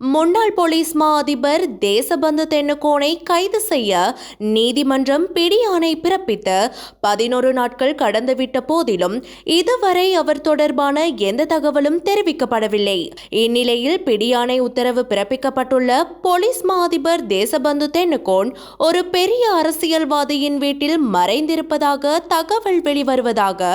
முன்னாள் போலீஸ் மா அதிபர் தேசபந்து தென்னுகோனை கைது செய்ய நீதிமன்றம் பிடியாணை பிறப்பித்து பதினோரு நாட்கள் கடந்துவிட்ட போதிலும் இதுவரை அவர் தொடர்பான எந்த தகவலும் தெரிவிக்கப்படவில்லை. இந்நிலையில் பிடியாணை உத்தரவு பிறப்பிக்கப்பட்டுள்ள போலீஸ் மா அதிபர் தேசபந்து தென்னுகோன் ஒரு பெரிய அரசியல்வாதியின் வீட்டில் மறைந்திருப்பதாக தகவல் வெளிவருவதாக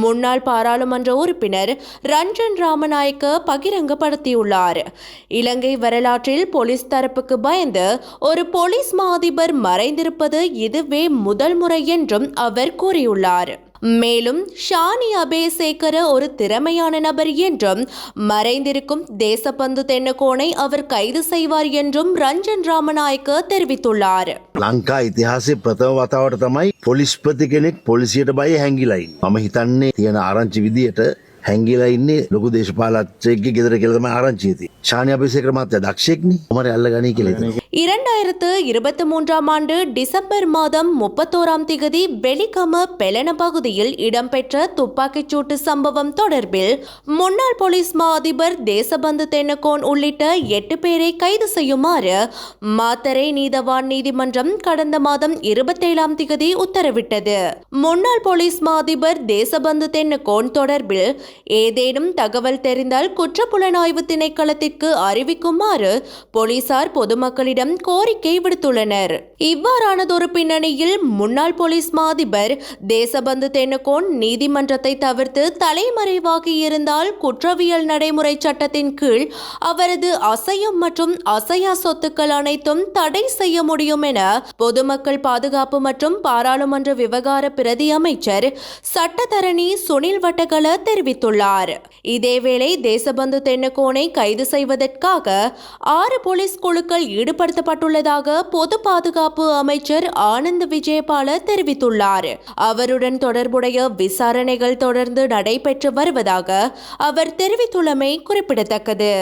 முன்னாள் பாராளுமன்ற உறுப்பினர் ரஞ்சன் ராமநாயக்க பகிரங்கப்படுத்தியுள்ளார். இலங்கை வரலாற்றில் போலீஸ் தரப்புக்கு பயந்து ஒரு போலீஸ் மா அதிபர் மறைந்திருப்பது இதுவே முதல் முறை என்றும் அவர் கூறியுள்ளார் மேலும் ஷானி அபேசேகர ஒரு திறமையான நபர் என்றும் மறைந்திருக்கும் தேசபந்து தென்னகோனை அவர் கைது செய்வார் என்றும் ரஞ்சன் ராமநாயக்க தெரிவித்துள்ளார் ලංකා ඉතිහාසේ ප්‍රථම වතාවට තමයි පොලිස්පති කෙනෙක් පොලිසියට බය හැංගිලයින් මම හිතන්නේ තියෙන ආරංචි විදියට හැංගිලා ඉන්නේ ලොකු දේශපාලච්චයගේ ගෙදර කෙලතම ආරංචියති ශානය අපිසේකර මාත්‍ය දක්ෂෙක්නි මර අල්ල ගනී කෙලෙ இரண்டாயிரத்து இருபத்தி மூன்றாம் ஆண்டு டிசம்பர் மாதம் முப்பத்தோராம் திகதி வெலிகம பெலன பகுதியில் இடம்பெற்ற துப்பாக்கிச் சூட்டு சம்பவம் தொடர்பில் முன்னாள் போலீஸ் மா அதிபர் தேசபந்து தென்னகோன் உள்ளிட்ட எட்டு பேரை கைது செய்யுமாறு மாத்தரை நீதவான் நீதிமன்றம் கடந்த மாதம் இருபத்தேழாம் திகதி உத்தரவிட்டது முன்னாள் போலீஸ் மா அதிபர் தேசபந்து தென்னகோன் தொடர்பில் ஏதேனும் தகவல் தெரிந்தால் குற்றப்புலனாய்வு திணைக்களத்திற்கு அறிவிக்குமாறு போலீசார் பொதுமக்களிடம் கோரிக்கை விடுத்துள்ளனர். இவ்வாறானதொரு பின்னணியில் முன்னாள் போலீஸ் மாதிபர் தேசபந்து தென்னகோன் நீதிமன்றத்தை தவிர்த்து தலைமறைவாகி இருந்தால் குற்றவியல் நடைமுறை சட்டத்தின் கீழ் அவரது அசையும் மற்றும் அசையா சொத்துக்கள் அனைத்தும் தடை செய்ய முடியும் என பொதுமக்கள் பாதுகாப்பு மற்றும் பாராளுமன்ற விவகார பிரதி அமைச்சர் சட்டத்தரணி சுனில் வட்டகல தெரிவித்துள்ளார். இதேவேளை தேசபந்து தென்னக்கோனை கைது செய்வதற்காக ஆறு போலீஸ் குழுக்கள் ஈடுபடுத்தப்பட்டுள்ளதாக பொது பாதுகாப்பு அமைச்சர் ஆனந்த் விஜயபால தெரிவித்துள்ளார். அவருடன் தொடர்புடைய விசாரணைகள் தொடர்ந்து நடைபெற்று வருவதாக அவர் தெரிவித்துள்ளமை குறிப்பிடத்தக்கது.